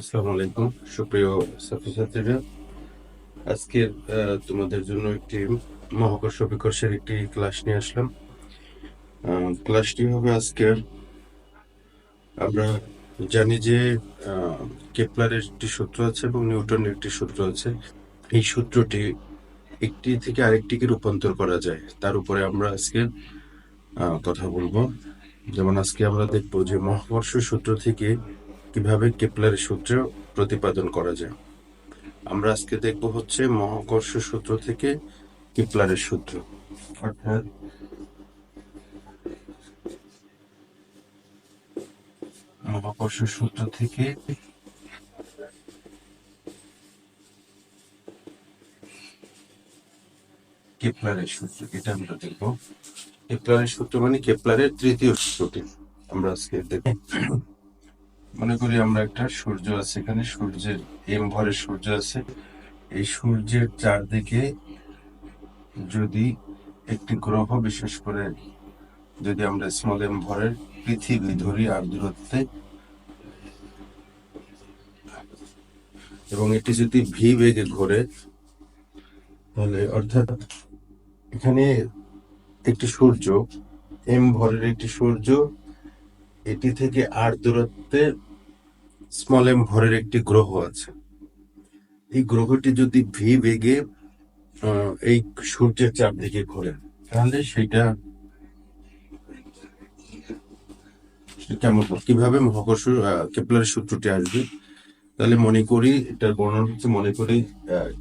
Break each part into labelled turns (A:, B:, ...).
A: আসসালামু আলাইকুম। সুপ্রিয় ছাত্রছাত্রীরা তোমাদের জন্য একটি মহাকর্ষ বিকর্ষের একটি ক্লাস নিয়ে আসলাম। ক্লাসটি হবে আজকের, আমরা জানি যে কেপলারের একটি সূত্র আছে এবং নিউটনের একটি সূত্র আছে। এই সূত্রটি একটি থেকে আরেকটিকে রূপান্তর করা যায়। তার উপরে আমরা আজকে কথা বলব। যেমন আজকে আমরা দেখব যে মহাকর্ষ সূত্র থেকে কীভাবে কেপলারের সূত্র প্রতিপাদন করা যায়। আমরা আজকে দেখব হচ্ছে মহাকর্ষ সূত্র থেকে কিপলারের সূত্র। অর্থাৎ মহাকর্ষ সূত্র থেকে কেপলারের সূত্র, এটা আমরা দেখব। কেপলারের সূত্র মানে কেপলারের তৃতীয় সূত্রটি। আমরা আজকে দেখব। মনে করি আমরা একটা সূর্য আছে এখানে, সূর্যের এম ভরের সূর্য আছে। এই সূর্যের চারদিকে যদি একটি গ্রহ, বিশেষ করে যদি আমরা স্মল এম ভরের পৃথিবী ধরি আর দূরত্বে, এবং এটি যদি ভি বেগে ঘোরে, তাহলে অর্থাৎ এখানে একটি সূর্য এম ভরের একটি সূর্য, এটি থেকে আর দূরত্বে স্মল এম ভরের একটি গ্রহ আছে। এই গ্রহটি যদি ভি বেগে এই সূর্যের চারদিকে ঘোরে, তাহলে সেটা কেমন কীভাবে মহাকর্ষ কেপলারের সূত্রটি আসবে? তাহলে মনে করি, এটার বর্ণনা হচ্ছে মনে করি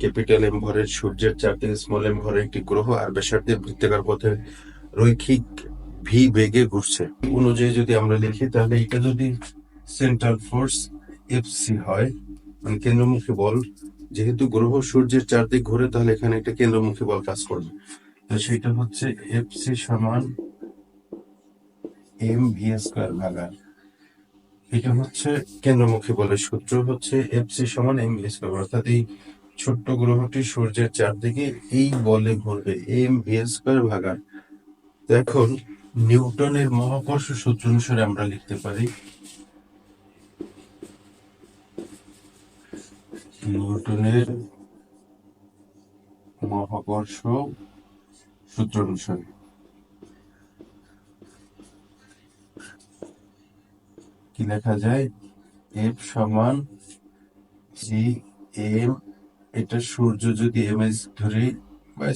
A: ক্যাপিটাল এম ভরের সূর্যের চার চারদিকে স্মল এম ভরের একটি গ্রহ, আর ব্যাসার্ধের বৃত্তাকার পথে রৈখিক ভি বেগে ঘুরছে। অনুযায়ী যদি আমরা লিখি, তাহলে এটা যদি সেন্ট্রাল ফোর্স এফ সি হয় মানে কেন্দ্রমুখী বল। যেহেতু গ্রহ সূর্যের চারদিক ঘুরে, তাহলে এখানে একটা কেন্দ্রমুখী বল কাজ করবে। তো সেটা হচ্ছে এফ সি সমান এম ভি স্কোয়ার ভাগা। এটা হচ্ছে কেন্দ্রমুখী বলের সূত্র, হচ্ছে এফ সি সমান এম ভি স্কোয়ার অর্থাৎ এই ছোট্ট গ্রহটি সূর্যের চারদিকে এই বলে ঘুরবে এম ভি স্কোয়ার ভাগা। তো এখন নিউটনের মহাকর্ষ সূত্র অনুসারে আমরা লিখতে পারি নিউটনের মহাকর্ষ সূত্র অনুসারে। কি লেখা যায়? এফ সমান জি এম এটা সূর্য যদি এম এস ধরে বা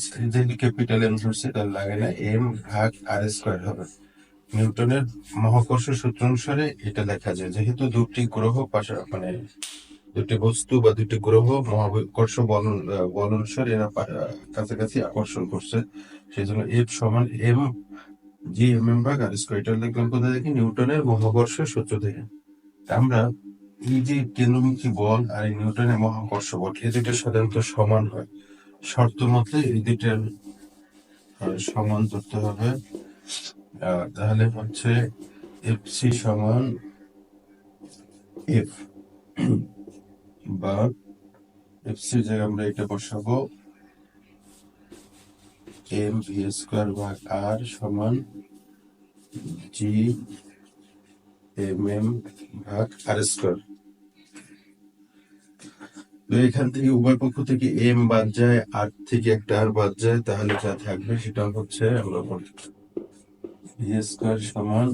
A: ক্যাপিটাল এম ধরছে তাহলে লাগে না এম ভাগ আর স্কোয়ার হবে। নিউটনের মহাকর্ষ সূত্র অনুসারে এটা লেখা যায়। যেহেতু দুটি গ্রহ পাশা মানে দুটি বস্তু বা দুটি গ্রহ মহাকর্ষ বল আহ, বল অনুসারে এরা কাছাকাছি আকর্ষণ করছে। সেই জন্য এফ সমান এম জি এম এম ভাগ আর স্কোয়ার এটা লিখলাম কোথায় দেখি? নিউটনের মহাকর্ষ সূত্র থেকে। আমরা এই যে কেন্দ্রমুখী বল আর এই নিউটনের মহাকর্ষ বল এই দুটো সাধারণত সমান হয়। শর্ত মতে এই দুটার সমান ধরতে হবে। তাহলে হচ্ছে এফ সি সমান এফ বা এফ সি জায়গায় আমরা এটা বসাবো। এম ভি স্কোয়ার ভাগ আর সমান জি এম এম ভাগ আর স্কোয়ার তো এখান থেকে উভয় পক্ষ থেকে এম বাদ যায় আর থেকে একটা আর বাদ যায়, তাহলে যা থাকবে সেটা হচ্ছে আমরা বলি ভি স্কোয়ার সমান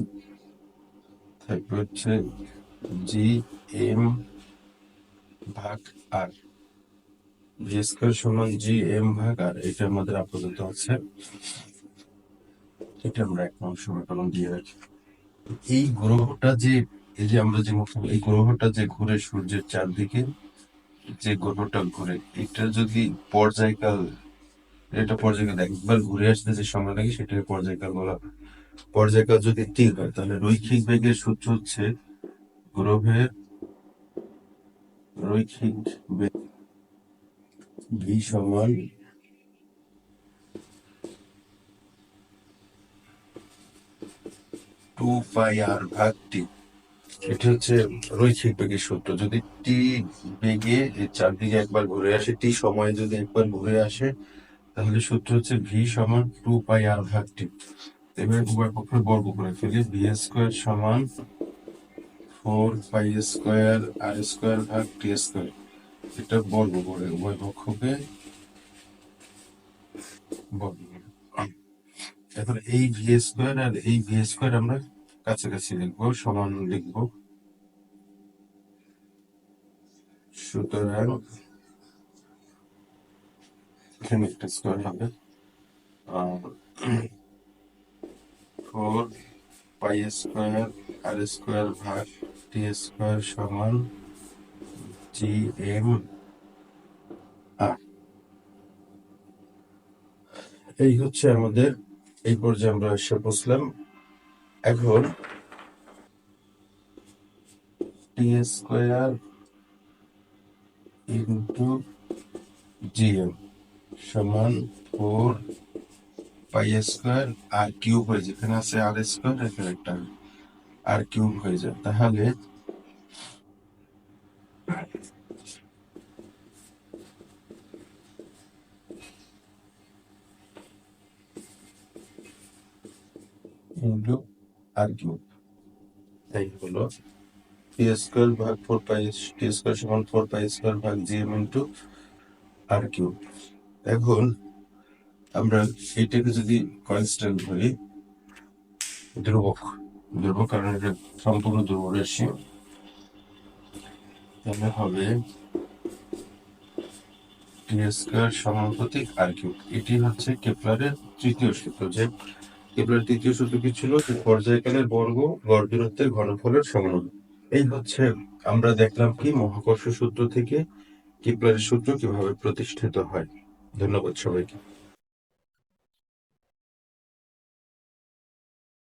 A: থাকবে হচ্ছে জি এম ভাগ আর। ভি সমান জি, এম ভাগ আর, এটা আমাদের আপাতত আছে। এটা আমরা এক নং সমীকরণ দিয়ে রাখি। এই গ্রহটা যে, এই যে আমরা যে মুখ- এই গ্রহটা যে ঘুরে সূর্যের চারদিকে, যে গ্রহটা ঘুরে, এটা যদি পর্যায়কাল, এটা পর্যায়কাল একবার ঘুরে আসতে যে সময় লাগে, সেটাকে পর্যায়কাল বলা। পর্যায়কাল যদি তীর হয়, তাহলে রৈখিক বেগের সূত্র হচ্ছে গ্রহের রৈখিক বেগ ভি সমান টু পাই আর ভাগ টি। এটা হচ্ছে রৈখিক বেগের সূত্র। যদি টি বেগে চারদিকে একবার ঘুরে আসে, টি সময়ে যদি একবার ঘুরে আসে, তাহলে সূত্র হচ্ছে ভি সমান টু পাই আর ভাগ টি। এবার উভয় পক্ষের বর্গ করে ফেলি ভি স্কোয়ার সমান four pi square R square ভাগ টি স্কোয়ার এটা বর্গ করে, উভয় পক্ষকে এখন এই ভি স্কোয়ার আর এই ভি স্কোয়ার আমরা কাছাকাছি লিখব, সমান লিখব। সুতরাং এখানে একটা স্কোয়ার হবে। আর four pi square R square ভাগ টি স্কোয়ার সমান জি এম। আর এই হচ্ছে আমাদের, এই পর্যায়ে আমরা এসে বসলাম এখন টি স্কোয়ার ইন্টু জিএম সমান four pi square R cube হয়ে যায় এখানে আছে আর স্কোয়ার এখানে একটা আর কিউব হয়ে যায় তাহলে ইন্টু আর কিউব এই হলো টি স্কোয়ার ভাগ ফোর পাই টি স্কোয়ার সমান ফোর পাই স্কোয়ার ভাগ জিএম ইন্টু আর কিউব এখন আমরা এটাকে যদি কনস্ট্যান্ট ধরি ধ্রুবক ধ্রুবক কারণ এটা সম্পূর্ণ ধ্রুব রাশি তাহলে হবে সমানুপাতিক আর কিউব এটি হচ্ছে কেপলারের তৃতীয় সূত্র। যে কেপলারের তৃতীয় সূত্র কি ছিল? যে পর্যায়কালের বর্গ, গড় দূরত্বের ঘনফলের সমানুপাতিক। এই হচ্ছে আমরা দেখলাম কি মহাকর্ষ সূত্র থেকে কেপলারের সূত্র কীভাবে প্রতিষ্ঠিত হয়। ধন্যবাদ সবাইকে।